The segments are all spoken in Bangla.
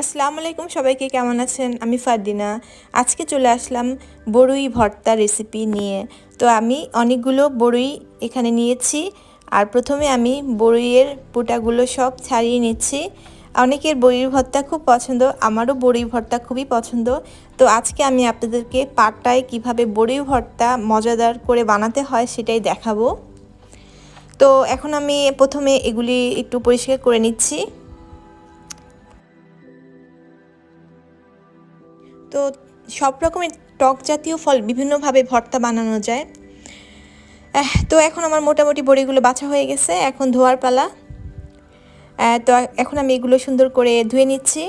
আসসালামু আলাইকুম সবাইকে, কেমন আছেন? আমি ফারদিনা। আজকে চলে আসলাম বড়ুই ভর্তা রেসিপি নিয়ে। তো আমি অনেকগুলো বড়ুই এখানে নিয়েছি। আর প্রথমে আমি বড়ুইয়ের পুটাগুলো সব ছাড়িয়ে নিচ্ছি। অনেকের বড়ির ভর্তা খুব পছন্দ, আমারও বড়ি ভর্তা খুবই পছন্দ। তো আজকে আমি আপনাদেরকে পাটায় কীভাবে বড়ি ভর্তা মজাদার করে বানাতে হয় সেটাই দেখাবো। তো এখন আমি প্রথমে এগুলি একটু পরিষ্কার করে নিচ্ছি। তো সব রকমের টক জাতীয় ফল বিভিন্নভাবে ভর্তা বানানো যায়। তো এখন আমার মোটামুটি বড়িগুলো বাছা হয়ে গেছে, এখন ধোয়ার পালা। তো এখন আমি এগুলো সুন্দর করে ধুয়ে নিচ্ছি।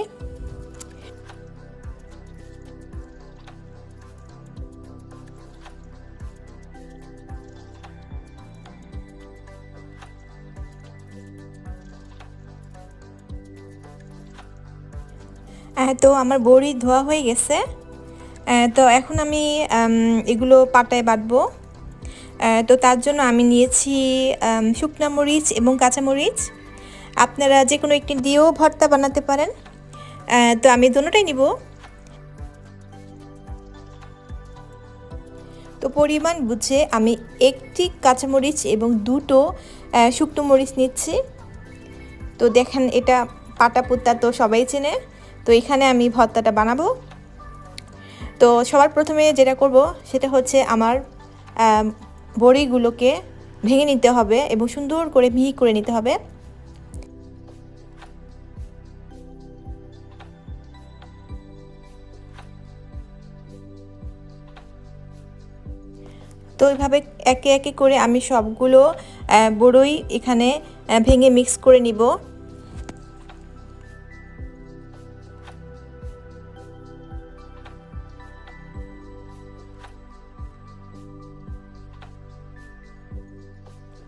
তো আমার বড়ি ধোয়া হয়ে গেছে। তো এখন আমি এগুলো পাটায় বাটবো। তো তার জন্য আমি নিয়েছি শুকনা মরিচ এবং কাঁচামরিচ আপনারা যে কোনো একটি দিয়েও ভর্তা বানাতে পারেন। তো আমি দুটোটাই নিব। তো পরিমাণ বুঝে আমি একটি কাঁচামরিচ এবং দুটো শুকনো মরিচ নিচ্ছি। তো দেখেন এটা পাটা পুত্তা তো সবাই চেনে। তো এখানে আমি ভর্তাটা বানাবো। তো সবার প্রথমে যেটা করব, সেটা হচ্ছে আমার বড়িগুলোকে ভেঙে নিতে হবে এবং সুন্দর করে মিহি করে নিতে হবে। তো এইভাবে একে একে করে আমি সবগুলো বড়ই এখানে ভেঙে মিক্স করে নিব।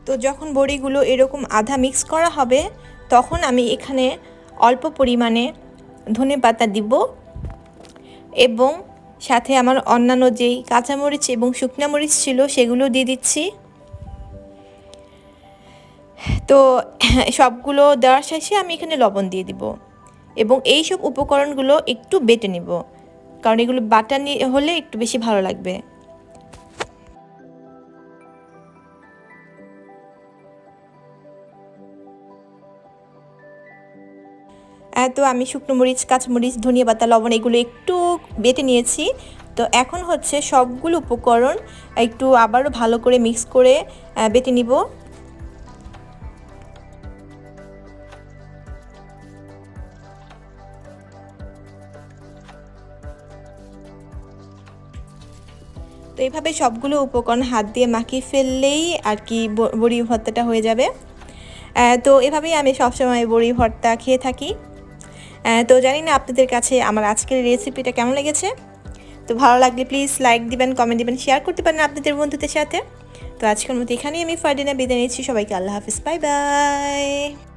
তো যখন বড়িগুলো এরকম আধা মিক্স করা হবে, তখন আমি এখানে অল্প পরিমাণে ধনে পাতা দিব এবং সাথে আমার অন্যান্য যেই কাঁচামরিচ এবং মরিচ ছিল সেগুলো দিয়ে দিচ্ছি। তো সবগুলো দেওয়ার শেষে আমি এখানে লবণ দিয়ে দিব এবং এই সব উপকরণগুলো একটু বেটে নিব, কারণ এগুলো বাটা হলে একটু বেশি ভালো লাগবে। তো আমি শুকনো মরিচ কাঁচমরিচ ধনিয়া পাতা, লবণ এগুলো একটু বেটে নিয়েছি। তো এখন হচ্ছে সবগুলো উপকরণ একটু আবারও ভালো করে মিক্স করে বেটে নিব। তো এইভাবে সবগুলো উপকরণ হাত দিয়ে মাখিয়ে ফেললেই আর কি বড়ি ভর্তাটা হয়ে যাবে। তো এভাবেই আমি সবসময় বড়ি ভর্তা খেয়ে থাকি। তো জানি না আপনাদের কাছে আমার আজকের রেসিপিটা কেমন লেগেছে। তো ভালো লাগলে প্লিজ লাইক দিবেন কমেন্ট দিবেন শেয়ার করতে পারেন আপনাদের বন্ধুদের সাথে। তো আজকের মতো এখানেই আমি ফার্ডিনা বিদায় নিচ্ছি, সবাইকে আল্লাহ হাফিজ বাই বাই